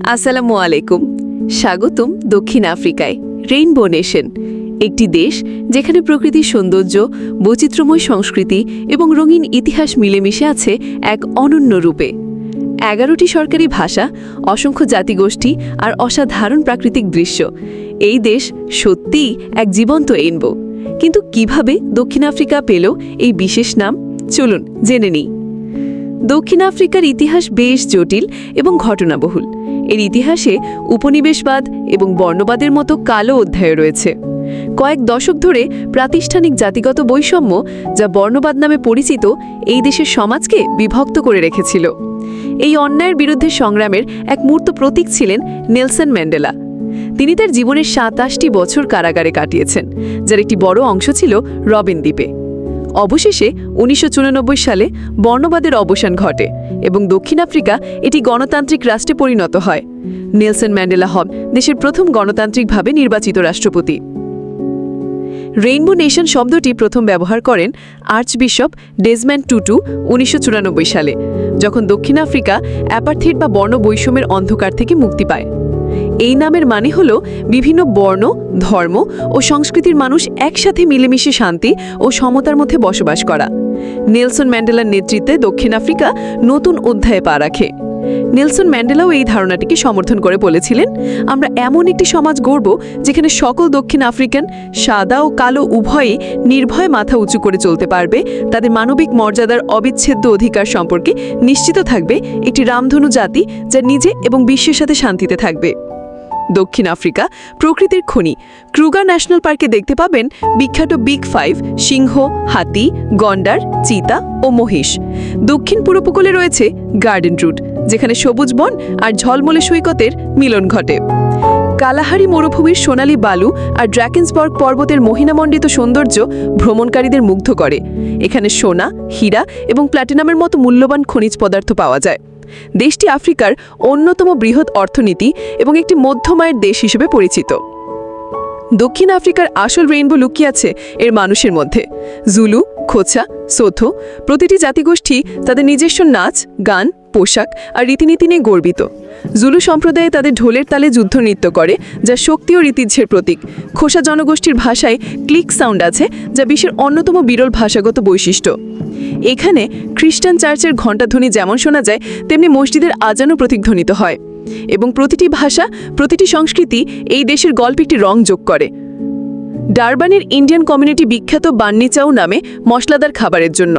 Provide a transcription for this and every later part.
আসসালামু আলাইকুম। স্বাগতম দক্ষিণ আফ্রিকায় রেইনবো নেশন একটি দেশ যেখানে প্রকৃতির সৌন্দর্য, বৈচিত্র্যময় সংস্কৃতি এবং রঙিন ইতিহাস মিলেমিশে আছে এক অনন্য রূপে। এগারোটি সরকারি ভাষা, অসংখ্য জাতিগোষ্ঠী আর অসাধারণ প্রাকৃতিক দৃশ্য। এই দেশ সত্যিই এক জীবন্ত রেইনবো কিন্তু কীভাবে দক্ষিণ আফ্রিকা পেল এই বিশেষ নাম? চলুন জেনে নিই। দক্ষিণ আফ্রিকার ইতিহাস বেশ জটিল এবং ঘটনাবহুল। এর ইতিহাসে উপনিবেশবাদ এবং বর্ণবাদের মতো কালো অধ্যায় রয়েছে। কয়েক দশক ধরে প্রাতিষ্ঠানিক জাতিগত বৈষম্য যা বর্ণবাদ নামে পরিচিত এই দেশের সমাজকে বিভক্ত করে রেখেছিল। এই অন্যায়ের বিরুদ্ধে সংগ্রামের এক মূর্ত প্রতীক ছিলেন নেলসন ম্যান্ডেলা। তিনি তার জীবনের সাতাশটি বছর কারাগারে কাটিয়েছেন, যার একটি বড় অংশ ছিল রবিন দ্বীপে। অবশেষে উনিশশো চুরানব্বই সালে বর্ণবাদের অবসান ঘটে এবং দক্ষিণ আফ্রিকা এটি গণতান্ত্রিক রাষ্ট্রে পরিণত হয়। নেলসন ম্যান্ডেলা হব দেশের প্রথম গণতান্ত্রিকভাবে নির্বাচিত রাষ্ট্রপতি। রেইনবো নেশন শব্দটি প্রথম ব্যবহার করেন আর্চবিশপ ডেজম্যান্ড টুটু উনিশশো চুরানব্বই সালে, যখন দক্ষিণ আফ্রিকা অ্যাপার্থিড বা বর্ণ বৈষম্যের অন্ধকার থেকে মুক্তি পায়। এই নামের মানে হল বিভিন্ন বর্ণ, ধর্ম ও সংস্কৃতির মানুষ একসাথে মিলেমিশে শান্তি ও সমতার মধ্যে বসবাস করা। নেলসন ম্যান্ডেলার নেতৃত্বে দক্ষিণ আফ্রিকা নতুন অধ্যায়ে পা রাখে। নেলসন ম্যান্ডেলাও এই ধারণাটিকে সমর্থন করে বলেছিলেন, আমরা এমন একটি সমাজ গড়ব যেখানে সকল দক্ষিণ আফ্রিকান সাদা ও কালো উভয়ই নির্ভয় মাথা উঁচু করে চলতে পারবে, তাদের মানবিক মর্যাদার অবিচ্ছেদ্য অধিকার সম্পর্কে নিশ্চিত থাকবে, একটি রামধনু জাতি যা নিজে এবং বিশ্বের সাথে শান্তিতে থাকবে। দক্ষিণ আফ্রিকা, প্রকৃতির খনি। ক্রুগার ন্যাশনাল পার্কে দেখতে পাবেন বিখ্যাত বিগ ফাইভ সিংহ, হাতি, গন্ডার, চিতা ও মহিষ। দক্ষিণ উপকূলে রয়েছে গার্ডেন রুট যেখানে সবুজ বন আর ঝলমলে সৈকতের মিলন ঘটে। কালাহারি মরুভূমির সোনালী বালু আর ড্র্যাকেন্সবর্গ পর্বতের মহিনামণ্ডিত সৌন্দর্য ভ্রমণকারীদের মুগ্ধ করে। এখানে সোনা, হীরা এবং প্ল্যাটিনামের মতো মূল্যবান খনিজ পদার্থ পাওয়া যায়। দেশটি আফ্রিকার অন্যতম বৃহৎ অর্থনীতি এবং একটি মধ্যমায়ের দেশ হিসেবে পরিচিত। দক্ষিণ আফ্রিকার আসল রেইনবো লুকিয়ে আছে এর মানুষের মধ্যে। জুলু খোচা সোথো প্রতিটি জাতিগোষ্ঠী তাদের নিজস্ব নাচ, গান, পোশাক আর রীতিনীতি নিয়ে গর্বিত। জুলু সম্প্রদায়ে তাদের ঢোলের তালে যুদ্ধ নৃত্য করে, যা শক্তি ও রীতিহ্যের প্রতীক। খোসা জনগোষ্ঠীর ভাষায় ক্লিক সাউন্ড আছে, যা বিশ্বের অন্যতম বিরল ভাষাগত বৈশিষ্ট্য। এখানে খ্রিস্টান চার্চের ঘণ্টাধ্বনি যেমন শোনা যায়, তেমনি মসজিদের আজানও প্রতিধ্বনিত হয়। এবং প্রতিটি ভাষা, প্রতিটি সংস্কৃতি এই দেশের গল্পে একটি রং যোগ করে। ডারবানের ইন্ডিয়ান কমিউনিটি বিখ্যাত বান্নি চাউ নামে মশলাদার খাবারের জন্য।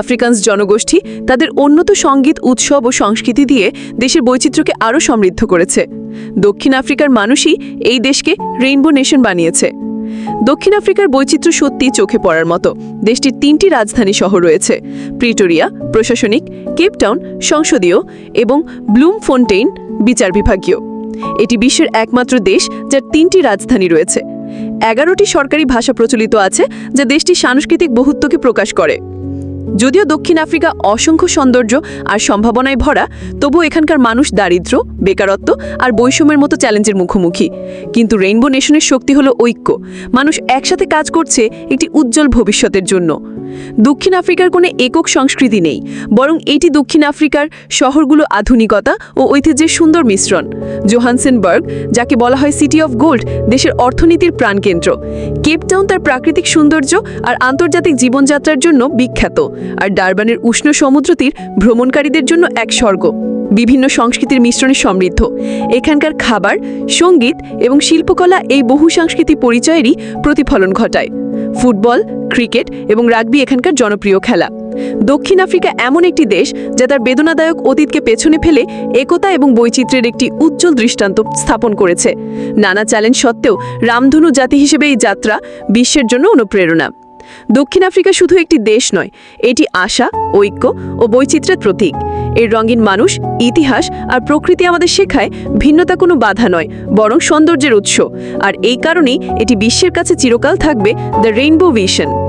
আফ্রিকানস জনগোষ্ঠী তাদের উন্নত সংগীত, উৎসব ও সংস্কৃতি দিয়ে দেশের বৈচিত্র্যকে আরও সমৃদ্ধ করেছে। দক্ষিণ আফ্রিকার মানুষই এই দেশকে রেইনবো নেশন বানিয়েছে। দক্ষিণ আফ্রিকার বৈচিত্র্য সত্যি চোখে পড়ার মতো দেশটির তিনটি রাজধানী শহর রয়েছে, প্রিটোরিয়া, প্রশাসনিক কেপটাউন সংসদীয় এবং ব্লুম ফোন্টেইন বিচার বিভাগীয়। এটি বিশ্বের একমাত্র দেশ যার তিনটি রাজধানী রয়েছে। এগারোটি সরকারি ভাষা প্রচলিত আছে যা দেশটি সাংস্কৃতিক বহুত্বকে প্রকাশ করে। যদিও দক্ষিণ আফ্রিকা অসংখ্য সৌন্দর্য আর সম্ভাবনায় ভরা তবু এখানকার মানুষ দারিদ্র বেকারত্ব আর বৈষম্যের মতো চ্যালেঞ্জের মুখোমুখি। কিন্তু রেইনবো নেশনের শক্তি হলো ঐক্য। মানুষ একসাথে কাজ করছে একটি উজ্জ্বল ভবিষ্যতের জন্য। দক্ষিণ আফ্রিকার কোনো একক সংস্কৃতি নেই, বরং এটি দক্ষিণ আফ্রিকার শহরগুলো আধুনিকতা ও ঐতিহ্যের সুন্দর মিশ্রণ। জোহানসেনবার্গ, যাকে বলা হয় সিটি অফ গোল্ড, দেশের অর্থনীতির প্রাণকেন্দ্র। কেপটাউন তার প্রাকৃতিক সৌন্দর্য আর আন্তর্জাতিক জীবনযাত্রার জন্য বিখ্যাত, আর ডারবানের উষ্ণ সমুদ্র তীর ভ্রমণকারীদের জন্য এক স্বর্গ। বিভিন্ন সংস্কৃতির মিশ্রণে সমৃদ্ধ। এখানকার খাবার, সংগীত এবং শিল্পকলা এই বহু সাংস্কৃতিক পরিচয়েরই প্রতিফলন ঘটায়। ফুটবল, ক্রিকেট এবং রাগবি এখানকার জনপ্রিয় খেলা। দক্ষিণ আফ্রিকা এমন একটি দেশ যা তার বেদনাদায়ক অতীতকে পেছনে ফেলে একতা এবং বৈচিত্র্যের একটি উজ্জ্বল দৃষ্টান্ত স্থাপন করেছে। নানা চ্যালেঞ্জ সত্ত্বেও রামধনু জাতি হিসেবে এই যাত্রা বিশ্বের জন্য অনুপ্রেরণা। দক্ষিণ আফ্রিকা শুধু একটি দেশ নয়, এটি আশা, ঐক্য ও বৈচিত্র্যের প্রতীক। এর রঙিন মানুষ, ইতিহাস আর প্রকৃতি আমাদের শেখায় ভিন্নতা কোনো বাধা নয়, বরং সৌন্দর্যের উৎস। আর এই কারণেই এটি বিশ্বের কাছে চিরকাল থাকবে দ্য রেইনবো ভিশন